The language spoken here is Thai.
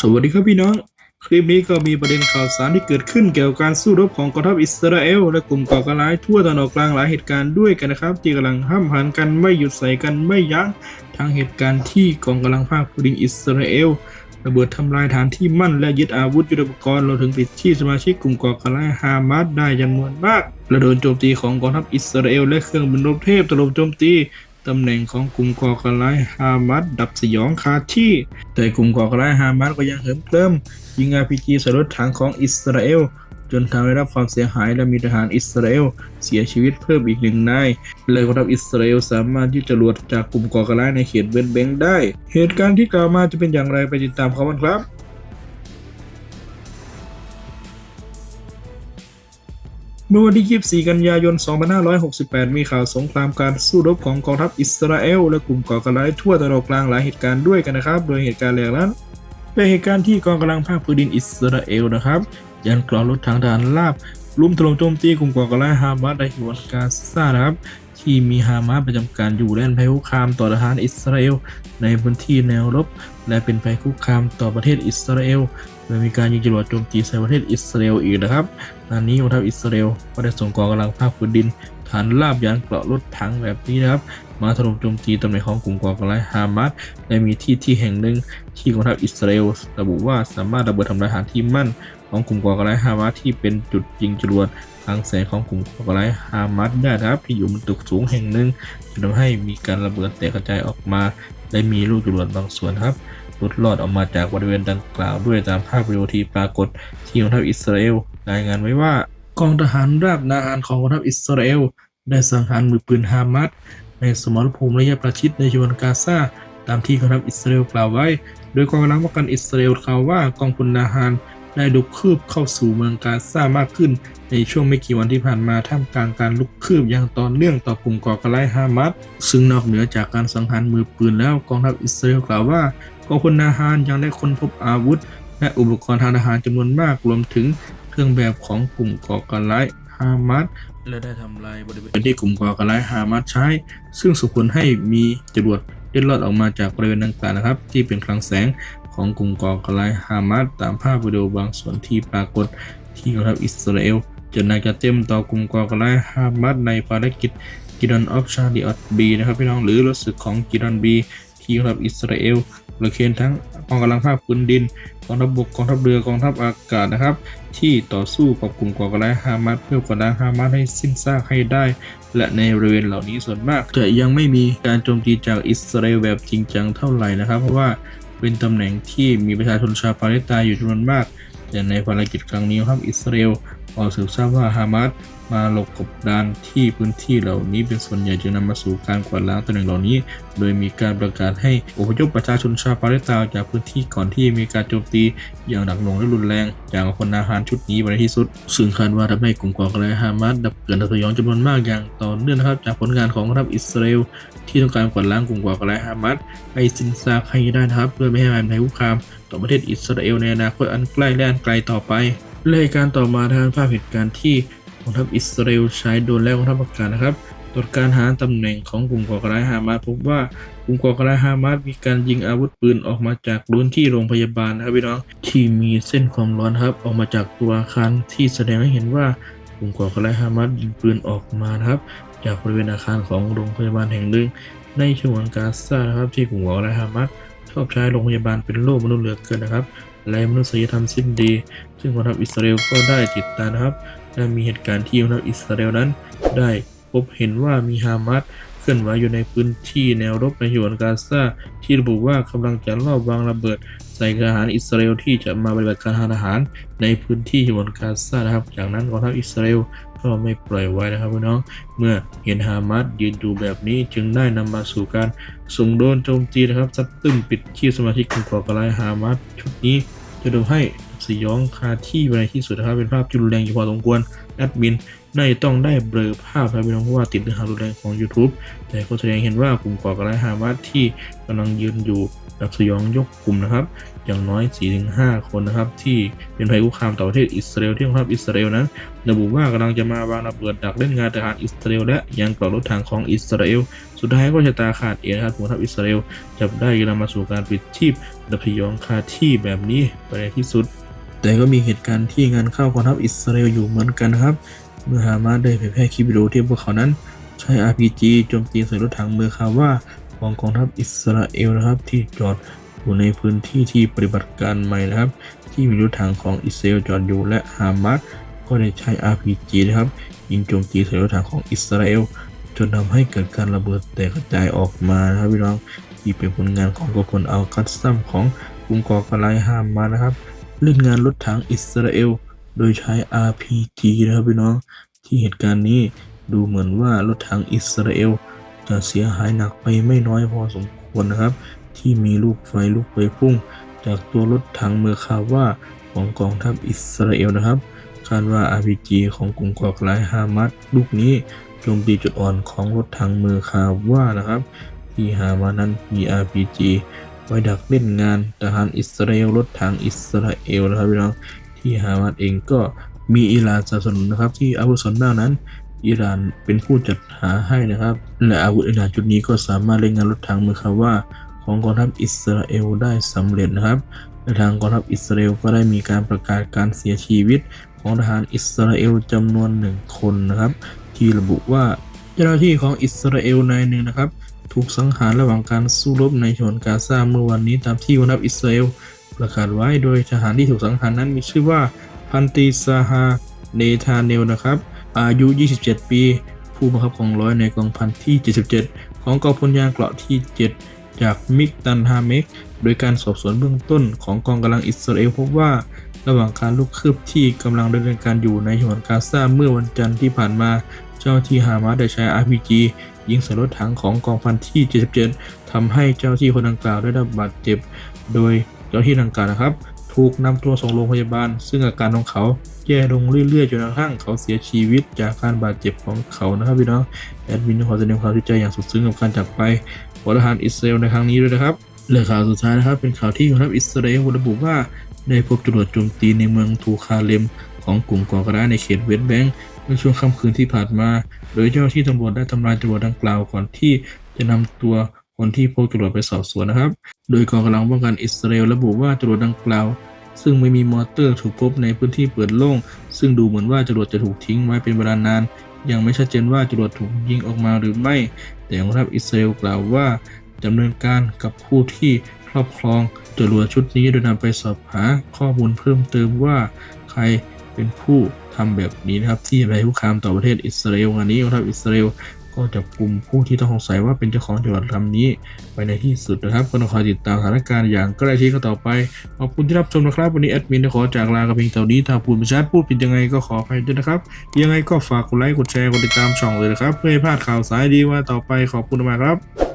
สวัสดีครับพี่น้อง คลิปนี้ก็มีประเด็นข่าวสารที่เกิดขึ้นเกี่ยวกับการสู้รบของกองทัพอิสราเอลและกลุ่มก่อการร้ายทั่วตะวันออกกลางหลายเหตุการณ์ด้วยกันนะครับที่กำลังห้ามหันกันไม่หยุดใส่กันไม่ยั้งทั้งเหตุการณ์ที่กองกำลังภาคพื้นดินอิสราเอลระเบิดทำลายฐานที่มั่นและยึดอาวุธยุทโธปกรณ์รวมถึงปิดชีพสมาชิกกลุ่มก่อการร้ายฮามาสได้จำนวนมากและโดนโจมตีของกองทัพอิสราเอลและเครื่องบินรบเทพถล่มโจมตี ตำแหน่งของกลุ่มก่อการร้ายฮามาสดับสยองคาที่แต่กลุ่มก่อการร้ายฮามาสก็ยังเหิมเกริมยิงอาพีจีใส่รถถังของอิสราเอลจนทำให้รับความเสียหายและมีทหารอิสราเอลเสียชีวิตเพิ่มอีกหนึ่งนายเลยกองทัพอิสราเอลสามารถที่จะรวดจากกลุ่มก่อการร้ายในเขตเวนเบงได้ เหตุการณ์ที่กล่าวมาจะเป็นอย่างไรไปติดตามเขากันครับ เมื่อวันที่ 24 กันยายน 2568 มีข่าวสงครามการสู้รบของกองทัพอิสราเอล และกลุ่มก่อการร้ายทั่วตะวันออกกลางหลายเหตุการณ์ด้วยกันนะครับ โดยเหตุการณ์แรกนั้น เป็นเหตุการณ์ที่กองกำลังภาคพื้นดินอิสราเอลนะครับ ยันกรองรถทางทหารราบรุมถล่มโจมตีกลุ่มก่อการร้ายฮามาสในฉนวนกาซานะครับที่มีฮามาสประจำการอยู่และเป็นภัยคุกคามต่อทหารอิสราเอลในพื้นที่แนวรบ และเป็นภัยคุกคามต่อประเทศอิสราเอล ดยมีการยิงจรวดโจมตีใส่ประเทศอิสราเอลอีกนะครับงานนี้กองทัพอิสราเอลก็ได้ส่งกองกำลังภาคพื้นดินฐานราบยานเกราะรถถังแบบนี้นะครับ มาถล่มโจมตีตำแหน่งของกลุ่มก่อการร้ายฮามาสและมีที่ที่แห่งหนึ่งที่กองทัพอิสราเอลระบุว่าสามารถระเบิดทำลายฐานที่มั่นของกลุ่มก่อการร้ายฮามาสที่เป็นจุดยิงจรวดทางแสงของกลุ่มก่อการร้ายฮามาสได้นะครับที่อยู่บนตึกสูงแห่งหนึ่งจนทำให้มีการระเบิดแตกกระจายออกมา และมีลูกจรวดบางส่วนครับ ลุดรอดออกมาจากบริเวณดังกล่าวด้วยตามภาพวิดีโอที่ปรากฏที่กองทัพอิสราเอลรายงานไว้ว่ากองทหารราบนาอานของกองทัพอิสราเอลได้สังหารมือปืนฮามาสในสมรภูมิระยะประชิดในชวนกาซาตามที่กองทัพอิสราเอลกล่าวไว้ โดยกองกำลังป้องกันอิสราเอลกล่าวว่ากองพลนาฮานได้ลุกคืบเข้าสู่เมืองกาซามากขึ้น ในช่วงไม่กี่วันที่ผ่านมาท่ามกลางการลุกคืบอย่างต่อเนื่องต่อกลุ่มก่อการร้ายฮามาสซึ่งนอกเหนือจากการสังหารมือปืนแล้วกองทัพอิสราเอลกล่าวว่า กองพลนาฮานยังได้ค้นพบอาวุธ และอุปกรณ์ทางทหารจำนวนมากรวมถึงเครื่องแบบของกลุ่มก่อการร้ายฮามาสและได้ทำลายบริเวณที่กลุ่มก่อการร้ายฮามาสใช้ ซึ่งส่งผลให้มีจรวดเล็ดลอดออกมาจากบริเวณดังกล่าวนะครับ ที่เป็นคลังแสงของกลุ่มก่อการร้ายฮามาสตามภาพวิดีโอบางส่วนที่ปรากฏที่กองทัพอิสราเอลจนนายจะเต็มต่อกลุ่มก่อการร้ายฮามาสในภารกิจกิดอนออฟชาดิออตบีนะครับพี่น้องหรือรถศึกของกิดอนบี ที่กองทัพอิสราเอลประเคนทั้งกองกำลังภาคพื้นดินกองทัพบกกองทัพเรือกองทัพอากาศนะครับ ที่ต่อสู้กับกลุ่มก่อการร้ายฮามาสเพื่อกดดันฮามาสให้สิ้นซากให้ได้ และในบริเวณเหล่านี้ส่วนมาก จะยังไม่มีการโจมตีจากอิสราเอลแบบจริงจังเท่าไหร่นะครับ เพราะว่าเป็นตำแหน่งที่มีประชาชนชาวปาเลสไตน์อยู่จำนวนมากแต่ในภารกิจครั้งนี้ครับอิสราเอลออกสืบทราบว่าฮามาส มาหลบกบดานที่พื้นที่เหล่านี้เป็นส่วนใหญ่จึงนำมาสู่การกวาดล้างตำแหน่งเหล่านี้ โดยมีการประกาศให้อพยพประชาชนชาวปาเลสไตน์จากพื้นที่ก่อนที่มีการโจมตีอย่างหนักหน่วงและรุนแรง จากคนอาหารชุดนี้ในที่สุด ซึ่งคาดว่าทำให้กลุ่มก่อการร้ายฮามาสดับเกิดสยองจำนวนมากอย่างต่อเนื่องนะครับจากผลงานของรัฐอิสราเอลที่ต้องการกวาดล้างกลุ่มก่อการร้ายฮามาสให้สิ้นซากให้ได้นะครับเพื่อไม่ให้มันเป็นภัยคุกคามต่อประเทศอิสราเอลในอนาคตอันใกล้และอันไกลต่อไป และการต่อมาทางภาพเหตุการณ์ที่ กองทัพอิสราเอลใช้โดรนและกองทัพอากาศนะครับตรวจการหาตำแหน่งของกลุ่มก่อการร้ายฮามาสพบว่ากลุ่มก่อการร้ายฮามาสมีการยิงอาวุธปืนออกมาจากพื้นที่โรงพยาบาลนะครับพี่น้องที่มีเส้นความร้อนครับ ออกมาจากตัวอาคารที่แสดงให้เห็นว่ากลุ่มก่อการร้ายฮามาสยิงปืนออกมานะครับ จากบริเวณอาคารของโรงพยาบาลแห่งหนึ่งในฉวนกาซานะครับที่กลุ่มก่อการร้ายฮามาสชอบใช้โรงพยาบาลเป็นโล่มนุษย์เหลือเกินนะครับและมนุษยธรรมสิ้นดี ซึ่งกองทัพอิสราเอลก็ได้ติดตามนะครับ และมีเหตุการณ์ที่กองทัพอิสราเอลนั้น ได้พบเห็นว่ามีฮามาสเคลื่อนไหวอยู่ในพื้นที่แนวรบในฉนวนกาซาที่ระบุว่ากำลังจะลอบวางระเบิด ใส่ทหารอิสราเอลที่จะมาปฏิบัติการทหารในพื้นที่ฉนวนกาซานะครับ จากนั้นกองทัพอิสราเอลก็ไม่ปล่อยไว้นะครับพี่น้อง เมื่อเห็นฮามาสยืนดูแบบนี้จึงได้นำมาสู่การส่งโดนโจมตีนะครับซัดตึ้มปิดชีพสมาชิกกลุ่มก่อการร้ายฮามาสชุดนี้จะทำให้ สยองคาที่ไปในที่สุดนะครับ เป็นภาพที่รุนแรงอยู่พอสมควรแอดมินน่าจะต้องได้เบลอภาพครับพี่น้องเพราะว่าติดเนื้อหารุนแรงของ YouTube แต่ก็แสดงเห็นว่ากลุ่มก่อการร้ายฮามาสที่กำลังยืนอยู่แบบสยองยกกลุ่มนะครับ อย่างน้อย 4-5 คนนะครับ ที่เป็นภัยคุกคามต่อประเทศอิสราเอลที่กองทัพอิสราเอลนั้นระบุว่ากำลังจะมาวางระเบิดดักเล่นงานทหารอิสราเอลและยังกรอรถถังของอิสราเอลสุดท้ายก็ชะตาขาดเองนะครับกองทัพอิสราเอลจับได้นำมาสู่การปิดชีพและพยองคาที่แบบนี้ไปในที่สุด แต่ก็มีเหตุการณ์ที่งานเข้ากองทัพอิสราเอลอยู่เหมือนกันนะครับ เมื่อฮามาสได้เผยแพร่คลิปวิดีโอที่พวกเขานั้น ใช้ RPG โจมตีใส่รถถังเมือคาว่าของกองทัพอิสราเอลนะครับที่จอดอยู่ในพื้นที่ที่ปฏิบัติการใหม่นะครับ ที่มีรถถังของอิสราเอลจอดอยู่และฮามาสก็ได้ใช้ RPG นะครับยิงโจมตีใส่รถถังของอิสราเอลจนทำให้เกิดการระเบิดแตกกระจายออกมานะครับพี่น้องที่เป็นผลงานของกองพลอัลกัสซัมของกลุ่มก่อการร้ายฮามาสนะครับ เล่นงานรถถังอิสราเอล โดยใช้ RPG นะครับพี่น้อง ที่เหตุการณ์นี้ดูเหมือนว่ารถถังอิสราเอล จะเสียหายหนักไปไม่น้อยพอสมควรนะครับ ที่มีลูกไฟลูกไฟพุ่ง จากตัวรถถังเมอร์คาว่าของกองทัพอิสราเอลนะครับคาดว่า RPG ของกลุ่มก่อการร้ายฮามาสลูกนี้โจมตีจุดอ่อนของรถถังเมอร์คาว่านะครับ ที่ฮามานั้นมี RPG ไว้ดักเล่นงานทหารอิสราเอลรถถังอิสราเอลนะครับพี่น้องที่ฮามาสเองก็มีอิหร่านสนับสนุนนะครับ ที่อาวุธส่วนมานั้นอิหร่านเป็นผู้จัดหาให้นะครับ และอาวุธอิหร่านจุดนี้ก็สามารถเล่นงานรถถังมือคาว่า ของกองทัพอิสราเอลได้สำเร็จนะครับและทางกองทัพอิสราเอลก็ได้มีการประกาศการเสียชีวิต ของทหารอิสราเอลจำนวนหนึ่งคนนะครับ ที่ระบุว่าเจ้าหน้าที่ของอิสราเอลนายหนึ่งนะครับ ถูกสังหารระหว่างการสู้รบในฉนวนกาซาเมื่อวันนี้ตามที่กองทัพอิสราเอลประกาศไว้โดยทหารที่ถูกสังหารนั้นมีชื่อว่าพันตีซาฮาเนธาเนลนะครับ อายุ 27 ปี ผู้บังคับกองร้อยในกองพันที่ 77 ของกองพลยานเกราะที่ 7 จากมิกตันฮาเมก โดยการสอบสวนเบื้องต้นของกองกำลังอิสราเอลพบว่า ระหว่างการลุกคืบที่กำลังดำเนินการอยู่ในฉนวนกาซาเมื่อวันจันทร์ที่ผ่านมา เจ้าหน้าที่ฮามาสได้ใช้ RPG ยิงใส่รถถังของกองพันที่ 77ทำให้เจ้าที่คนดังกล่าวได้รับบาดเจ็บ โดยเจ้าที่ดังกล่าวนะครับ ถูกนำตัวส่งโรงพยาบาล ซึ่งอาการของเขาแย่ลงเรื่อยๆจนกระทั่งเขาเสียชีวิตจากการบาดเจ็บของเขานะครับพี่น้องแอดมินขอแสดงความเสียใจอย่างสุดซึ้งกับการจากไปของทหารอิสราเอลในครั้งนี้ด้วยนะครับและข่าวสุดท้ายนะครับเป็นข่าวที่กองทัพอิสราเอลระบุว่าได้พบจรวดโจมตีในเมืองทูคาเลม ของกลุ่มก่อการร้ายในเขตเวสต์แบงก์เมื่อช่วงค่ำคืนที่ผ่านมา โดยเจ้าที่ตำรวจได้ทำลายจรวดดังกล่าวก่อนที่จะนำตัวคนที่พบจรวดไปสอบสวนนะครับ โดยกองกำลังป้องกันอิสราเอลระบุว่าจรวดดังกล่าว ซึ่งไม่มีมอเตอร์ถูกพบในพื้นที่เปิดโล่ง ซึ่งดูเหมือนว่าจรวดจะถูกทิ้งไว้เป็นเวลานาน ยังไม่ชัดเจนว่าจรวดถูกยิงออกมาหรือไม่ แต่กองทัพอิสราเอลกล่าวว่าดำเนินการกับผู้ที่ครอบครองจรวดชุดนี้โดยนำไปสอบหาข้อมูลเพิ่มเติมว่า ใคร เป็นผู้ทำแบบนี้นะครับ ที่ไรคุกคามต่อประเทศอิสราเอลงานนี้กองทัพอิสราเอลก็จับกลุ่มผู้ที่ต้องสงสัยว่าเป็นเจ้าของจรวดลำนี้ไปในที่สุดนะครับก็ต้องคอยติดตามสถานการณ์อย่างใกล้ชิดกันต่อไป ขอบคุณที่รับชมนะครับ วันนี้แอดมินขอจากลากับเพียงเท่านี้ถ้าพูดไม่ชัดพูดผิดยังไงก็ขออภัยด้วยนะครับ ยังไงก็ฝากกดไลค์กดแชร์กดติดตามช่องเลยนะครับ เพื่อให้พลาดข่าวสายดีว่าต่อไปขอบคุณมากครับ